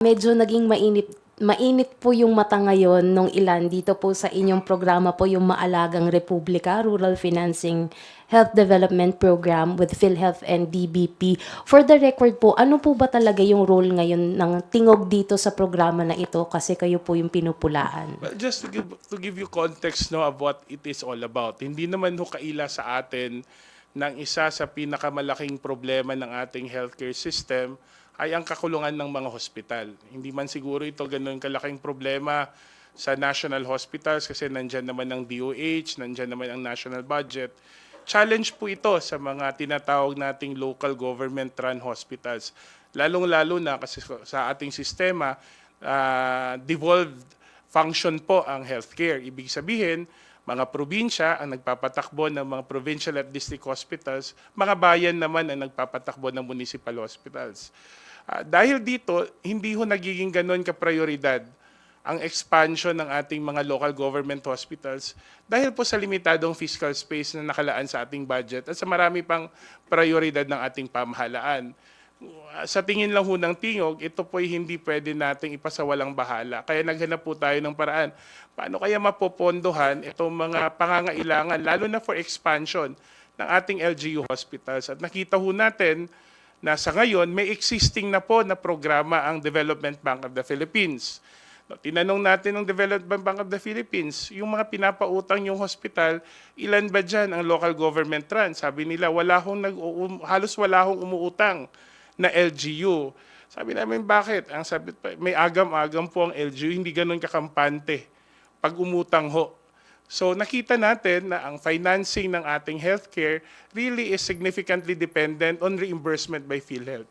Medyo naging mainit mainit po yung mata ngayon nung ilan dito po sa inyong programa po yung Maalagang Republika Rural Financing Health Development Program with PhilHealth and DBP. For the record po, ano po ba talaga yung role ngayon ng tingog dito sa programa na ito kasi kayo po yung pinupulaan? Well, just to give, to give you context no, of what it is all about, hindi naman ho kaila sa atin ng isa sa pinakamalaking problema ng ating healthcare system ay ang kakulungan ng mga hospital. Hindi man siguro ito ganun kalaking problema sa national hospitals kasi nandyan naman ang DOH, nandyan naman ang national budget. Challenge po ito sa mga tinatawag nating local government-run hospitals. Lalong-lalo na kasi sa ating sistema, ah, devolved function po ang healthcare. Ibig sabihin, mga probinsya ang nagpapatakbo ng mga provincial at district hospitals, mga bayan naman ang nagpapatakbo ng municipal hospitals. Ah, dahil dito, hindi ho nagiging ganon ka-prioridad ang expansion ng ating mga local government hospitals dahil po sa limitadong fiscal space na nakalaan sa ating budget at sa marami pang prioridad ng ating pamahalaan. Sa tingin lang ho ng tingog, ito po'y hindi pwede nating ipasawalang bahala. Kaya naghanap po tayo ng paraan. Paano kaya mapopondohan itong mga pangangailangan, lalo na for expansion ng ating LGU hospitals. At nakita ho natin na sa ngayon may existing na po na programa ang Development Bank of the Philippines. No, Tinanong natin ng Development Bank of the Philippines, yung mga pinapautang yung hospital, ilan ba dyan ang local government run? Sabi nila, wala hong nag halos wala hong umuutang na LGU. Sabi namin, bakit? Ang sabi, may agam-agam po ang LGU, hindi ganun kakampante pag umutang ho. So nakita natin na ang financing ng ating healthcare really is significantly dependent on reimbursement by PhilHealth.